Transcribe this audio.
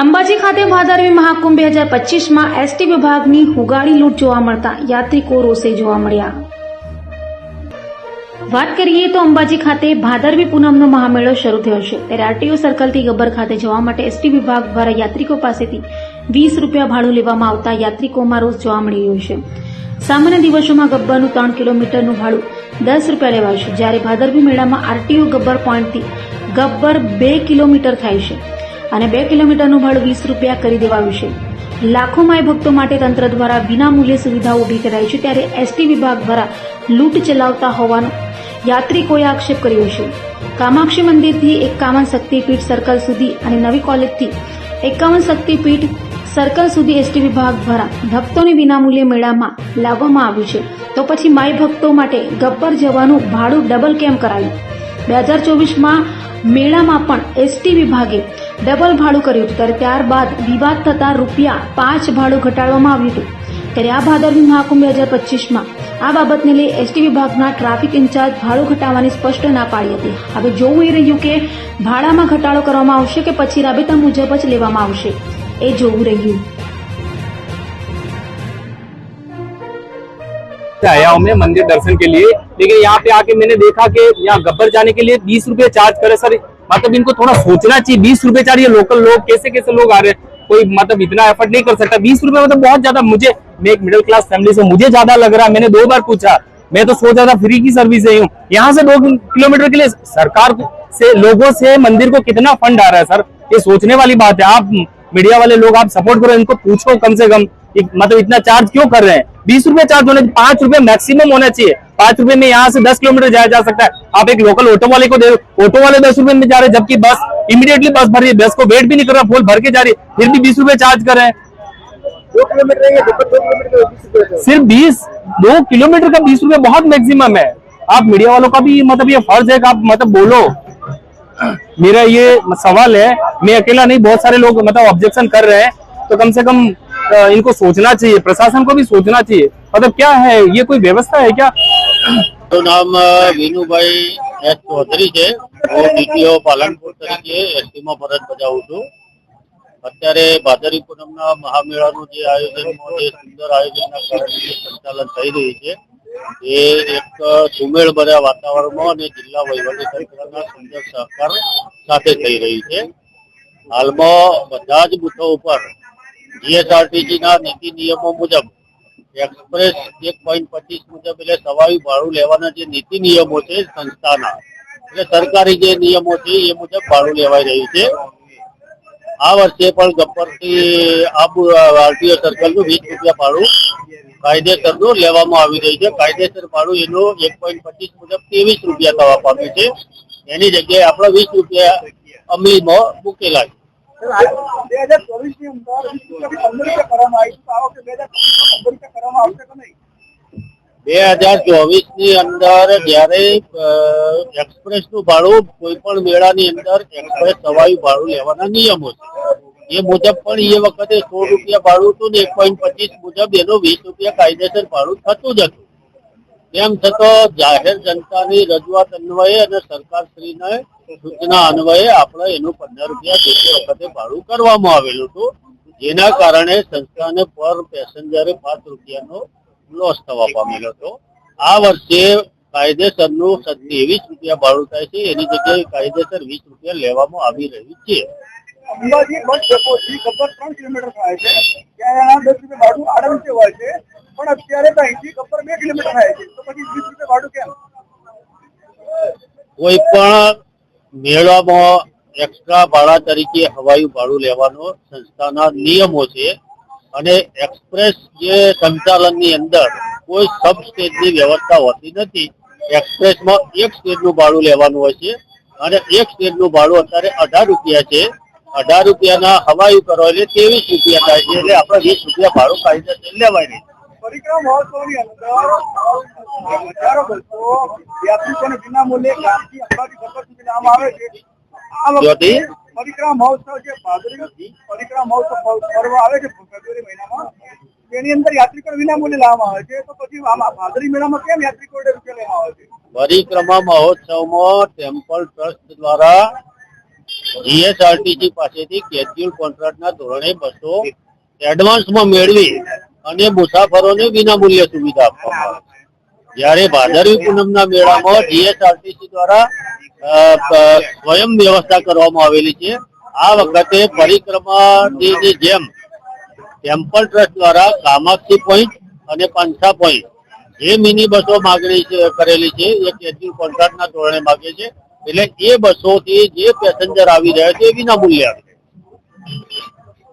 અંબાજી ખાતે ભાદરવી મહાકુંભ બે હજાર પચીસમાં એસટી વિભાગની હુગાડી લૂંટ જોવા મળતા યાત્રિકો રોષે જોવા મળ્યા. વાત કરીએ તો અંબાજી ખાતે ભાદરવી પૂનમનો મહામેળો શરૂ થયો છે. ત્યારે આરટીઓ સર્કલથી ગબ્બર ખાતે જવા માટે એસટી વિભાગ દ્વારા યાત્રિકો પાસેથી વીસ રૂપિયા ભાડું લેવામાં આવતા યાત્રિકોમાં રોષ જોવા મળી રહ્યો છે. સામાન્ય દિવસોમાં ગબ્બરનું ત્રણ કિલોમીટરનું ભાડું દસ રૂપિયા લેવાય છે. જ્યારે ભાદરવી મેળામાં આરટીઓ ગબ્બર પોઈન્ટથી ગબ્બર બે કિલોમીટર થાય છે. અને બે કિલોમીટરનું ભાડું વીસ રૂપિયા કરી દેવાયું છે. લાખો માય ભક્તો માટે તંત્ર દ્વારા વિનામૂલ્યે સુવિધાઓ ઊભી કરાઈ છે ત્યારે એસટી વિભાગ દ્વારા લૂંટ ચલાવતા હોવાનો યાત્રિકોએ આક્ષેપ કર્યો છે. કામાક્ષી મંદિરથી એકાવન શક્તિપીઠ સર્કલ સુધી અને નવી કોલેજથી એકાવન શક્તિપીઠ સર્કલ સુધી એસટી વિભાગ દ્વારા ભક્તોને વિનામૂલ્યે મેળામાં લાવવામાં આવ્યું છે. તો પછી માય ભક્તો માટે ગબ્બર જવાનું ભાડું ડબલ કેમ કરાયું? બે હજાર ચોવીસમાં મેળામાં પણ એસટી વિભાગે ડબલ ભાડું કર્યું. ત્યારે ત્યારબાદ વિવાદ થતા રૂપિયા પાંચ ભાડું ઘટાડવામાં આવ્યું હતું. ત્યારે આ ભાદરવી મહાકુંભ બે હજાર પચીસમાં આ બાબતને લઈ એસટી વિભાગના ટ્રાફિક ઇન્ચાર્જ ભાડું ઘટાડવાની સ્પષ્ટ ના પાડી હતી. હવે જોવું એ રહ્યું કે ભાડામાં ઘટાડો કરવામાં આવશે કે પછી રાબેતા મુજબ જ લેવામાં આવશે. એ જોવું રહ્યું. आया हूँ मैं मंदिर दर्शन के लिए। लेकिन यहाँ पे आके मैंने देखा कि यहाँ गब्बर जाने के लिए बीस रूपए चार्ज करे। सर मतलब इनको थोड़ा सोचना चाहिए। बीस रुपए चार्ज ये लोकल लोग, कैसे कैसे लोग आ रहे हैं? कोई मतलब इतना एफर्ट नहीं कर सकता। बीस रूपए मतलब बहुत ज़्यादा मुझे, मैं एक मिडिल क्लास फैमिली से मुझे ज़्यादा लग रहा है। मैंने दो बार पूछा। मैं तो सोच रहा था फ्री की सर्विस है हूँ। यहाँ से दो किलोमीटर के लिए सरकार से, लोगों से मंदिर को कितना फंड आ रहा है, सर? ये सोचने वाली बात है। आप मीडिया वाले लोग, आप सपोर्ट करो। इनको पूछो कम से कम। मतलब इतना चार्ज क्यों कर रहे हैं? बीस रुपए चार्ज होने पाँच रुपए मैक्सिमम होना चाहिए। पाँच रुपए में यहाँ से दस किलोमीटर जाया जा सकता है। आप एक लोकल ऑटो वाले को दे ऑटो वाले दस रुपए में जा रहे हैं जबकि बस इमीडिएटली बस भर रही है। बस को वेट भी नहीं कर रहा फुल भर के जा रही है। फिर भी बीस रुपए चार्ज कर रहे हैं। सिर्फ़ बीस दो किलोमीटर का बीस रुपए बहुत मैक्सिमम है। आप मीडिया वालों का भी मतलब ये फ़र्ज़ है आप मतलब बोलो। मेरा ये सवाल है मैं अकेला नहीं बहुत सारे लोग मतलब ऑब्जेक्शन कर रहे हैं। तो कम से कम इनको सोचना चाहिए प्रशासन को भी सोचना चाहिए मतलब क्या है ये कोई व्यवस्था है क्या મારું નામ અ, વિનુભાઈ એસ ચૌધરી છે હું ડીટીઓ પાલનપુર તરીકે એસટીમાં ફરજ બજાવું છું અત્યારે ભાદરી પૂનમના મહામેળાનું જે આયોજન જે સુંદર આયોજનના કારણે જે સંચાલન થઈ રહ્યું છે એ એક સુમેળ ભર્યા વાતાવરણમાં અને જિલ્લા વહીવટી તંત્રના સુંદર સહકાર સાથે થઈ રહી છે હાલમાં બધા જ બૂથો ઉપર જીએસઆરટીસી ના નીતિ નિયમો મુજબ એક્સપ્રેસ એક પોઈન્ટ પચીસ મુજબ એટલે સવારી ભાડું લેવાના જે નીતિ નિયમો છે સંસ્થાના. એટલે સરકારી જે નિયમો છે એ મુજબ ભાડું લેવાઈ રહ્યું છે. આ વર્ષે પણ ગબ્બરથી આબુ, આરટીઓ સર્કલનું વીસ રૂપિયા ભાડું કાયદેસરનું લેવામાં આવી રહ્યું છે. કાયદેસર ભાડું એનું એક પોઈન્ટ પચીસ મુજબ ત્રેવીસ રૂપિયા થવા પામ્યું છે. એની જગ્યાએ આપણે વીસ રૂપિયા અમલીમાં મૂકેલા છે. બે હજાર ચોવીસની અંદર જયારે એક્સપ્રેસનું ભાડું કોઈ પણ મેળાની અંદર એક્સપ્રેસ સવાયું ભાડું લેવાના નિયમો છે. એ મુજબ પણ એ વખતે સો રૂપિયા ભાડું હતું ને એક પોઈન્ટ પચીસ મુજબ એનું વીસ રૂપિયા કાયદેસર ભાડું થતું જ હતું. તેમ છતાં જાહેર જનતાની રજૂઆત અન્વયે અને સરકારશ્રીને સૂચના અન્વયે આપણે એનું પંદર રૂપિયા જે તે વખતે ભાડું કરવામાં આવેલું હતું જેના કારણે સંસ્થાને પર પેસેન્જરે પાંચ રૂપિયાનો લોસ થવા પામેલો હતો. આ વર્ષે કાયદેસરનું ત્રેવીસ રૂપિયા ભાડું થાય છે એની જગ્યાએ કાયદેસર વીસ રૂપિયા લેવામાં આવી રહ્યું છે. અંબાજી બસ ડેપોથી ગબ્બર ત્રણ કિલોમીટર થાય છે ત્યાં દસ રૂપિયા ભાડું આરામથી હોય છે પણ અત્યારે તો અહીંથી ગબ્બર બે કિલોમીટર થાય છે તો પછી વીસ રૂપિયા ભાડું કેમ? કોઈ પણ મેળામાં એક્સ્ટ્રા ભાડા તરીકે હવાયું ભાડું લેવાનો સંસ્થાના નિયમો છે અને એક્સપ્રેસ જે સંચાલનની અંદર કોઈ સબ સ્ટેજની વ્યવસ્થા હોતી નથી એક્સપ્રેસમાં એક સ્ટેજનું ભાડું લેવાનું હોય છે અને એક સ્ટેજનું ભાડું અત્યારે અઢાર રૂપિયા છે. અઢાર રૂપિયાના હવાયું કરો એટલે ત્રેવીસ રૂપિયા થાય છે. એટલે આપણે વીસ રૂપિયા ભાડું કાયદેસર લેવાય નહીં. પરિક્રમા મહોત્સવની અંદર હજારો ભક્તો યાત્રિકોને વિના મૂલ્યે ગામથી અંબાજી સુધી લાવવામાં આવે છે. આ વખતે પરિક્રમ મહોત્સવ જે ભાદરી પરિક્રમ મહોત્સવ પર્વ આવે છે ફેબ્રુઆરી મહિનામાં. તેની અંદર યાત્રિકો વિના મૂલ્યે લાવવામાં આવે છે. તો પછી ભાદરી મેળામાં કેમ યાત્રિકો રૂપિયા લેવામાં આવે છે? પરિક્રમા મહોત્સવમાં ટેમ્પલ ટ્રસ્ટ દ્વારા જીએસઆરટીસી પાસેથી કેજ્યુઅલ કોન્ટ્રાક્ટના ધોરણે બસો એડવાન્સમાં મેળવી અને મુસાફરોને વિનામૂલ્ય સુવિધા આપવામાં આવે છે. જ્યારે ભાદરવી પૂનમના મેળામાં જીએસઆરટીસી દ્વારા સ્વયં વ્યવસ્થા કરવામાં આવેલી છે. આ વખતે પરિક્રમાની જેમ ટેમ્પલ ટ્રસ્ટ દ્વારા કામાક્ષી પોઈન્ટ અને પાંચસા પોઈન્ટ જે મિની બસો માગણી કરેલી છે, એ કેજ્યુઅલ કોન્ટ્રાક્ટના ધોરણે માગે છે. એટલે એ બસોથી જે પેસેન્જર આવી રહ્યા છે, એ વિના મૂલ્ય આવે